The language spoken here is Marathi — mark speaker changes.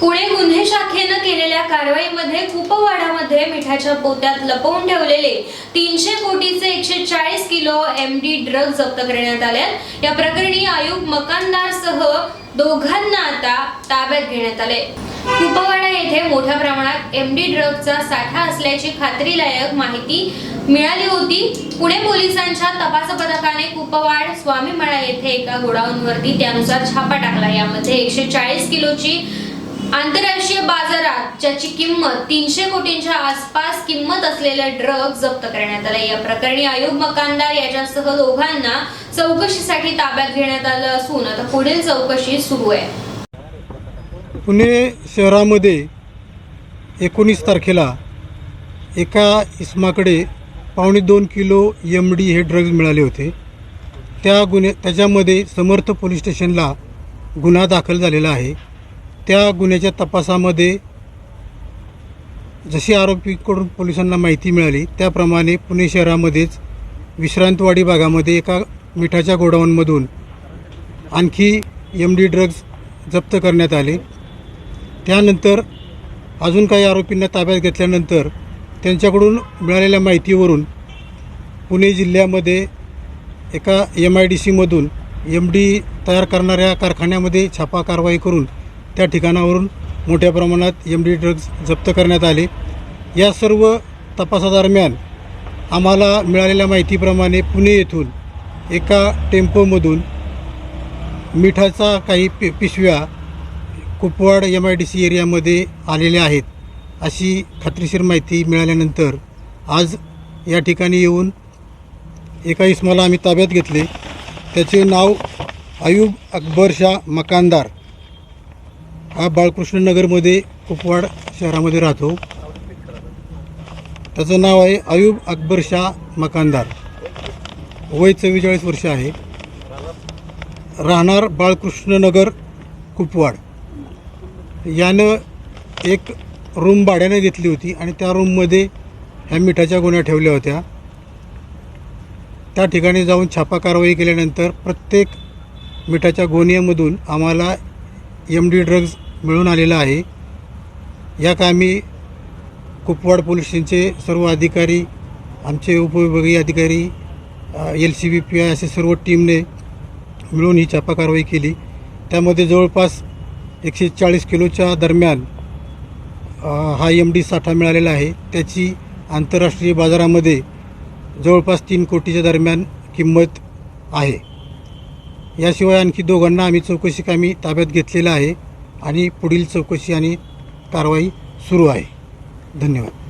Speaker 1: पुणे गुन्हे शाखेनं केलेल्या कारवाईमध्ये कुपवाडामध्ये मिठाच्या पोत्यात लपवून ठेवलेले तीनशे कोटीचे एकशे चाळीस किलो एम डी ड्रग जप्त करण्यात आले या प्रकरणी आयुक्त मकानदार सह दोघांना आता ताब्यात घेण्यात आले. कुपवाडा येथे मोठ्या प्रमाणात एम डी ड्रगचा साठा असल्याची खात्रीलायक माहिती मिळाली होती. पुणे पोलिसांच्या तपास पथकाने कुपवाड स्वामीमळा येथे एका गोडाऊनवरती त्यानुसार छापा टाकला. यामध्ये एकशे चाळीस किलोची आंतरराष्ट्रीय बाजारात ज्याची किंमत तीनशे कोटींच्या आसपास किंमत असलेल्या ड्रग जप्त करण्यात आले या प्रकरणी आयुब मकानदार याच्यासह दोघांना चौकशीसाठी ताब्यात घेण्यात आलं असून आता पुढील चौकशी सुरू आहे.
Speaker 2: पुणे शहरामध्ये एकोणीस तारखेला एका इसमाकडे पावणे दोन किलो एम डी हे ड्रग्ज मिळाले होते. त्या गुन्हे त्याच्यामध्ये समर्थ पोलीस स्टेशनला गुन्हा दाखल झालेला आहे. त्या गुन्ह्याच्या तपासामध्ये जशी आरोपीकडून पोलिसांना माहिती मिळाली त्याप्रमाणे पुणे शहरामध्येच विश्रांतवाडी भागामध्ये एका मिठाच्या गोडाऊनमधून आणखी एम डी ड्रग्ज जप्त करण्यात आले. त्यानंतर अजून काही आरोपींना ताब्यात घेतल्यानंतर त्यांच्याकडून मिळालेल्या माहितीवरून पुणे जिल्ह्यामध्ये एका एम आय डी सीमधून एम डी तयार करणाऱ्या कारखान्यामध्ये छापा कारवाई करून त्या ठिकाणावरून मोठ्या प्रमाणात एम डी ड्रग्ज जप्त करण्यात आले. या सर्व तपासादरम्यान आम्हाला मिळालेल्या माहितीप्रमाणे पुणे येथून एका टेम्पोमधून मिठाचा काही पि पिशव्या Kupwad M I D C एरियामध्ये आलेल्या आहेत अशी खात्रीशीर माहिती मिळाल्यानंतर आज या ठिकाणी येऊन एका इसमाला आम्ही ताब्यात घेतले. त्याचे नाव अयूब अकबर शाह मकानदार हा बाळकृष्णनगरमध्ये कुपवाड शहरामध्ये राहतो. त्याचं नाव आहे अयूब अकबर शाह मकानदार. वय चव्वेचाळीस वर्ष आहे. राहणार बाळकृष्णनगर कुपवाड. यानं एक रूम भाड्याने घेतली होती आणि त्या रूममध्ये ह्या मिठाच्या गुन्ह्या ठेवल्या होत्या. त्या ठिकाणी जाऊन छापा कारवाई केल्यानंतर प्रत्येक मिठाच्या गोण्यामधून आम्हाला एम डी ड्रग्ज मिळून आलेलं आहे. या कामी कुपवाड पोलिसांचे सर्व अधिकारी आमचे उपविभागीय अधिकारी L C B P I असे सर्व टीमने मिळून ही छापा कारवाई केली. त्यामध्ये जवळपास एकशे चाळीस किलोच्या दरम्यान हा एम डी साठा मिळालेला आहे. त्याची आंतरराष्ट्रीय बाजारामध्ये जवळपास तीन कोटीच्या दरम्यान किंमत आहे. याशिवाय आणखी दोघांना आम्ही चौकशी कामी ताब्यात घेतलेलं आहे. आणि पुढील चौकशी आणि कारवाई सुरू आहे. धन्यवाद.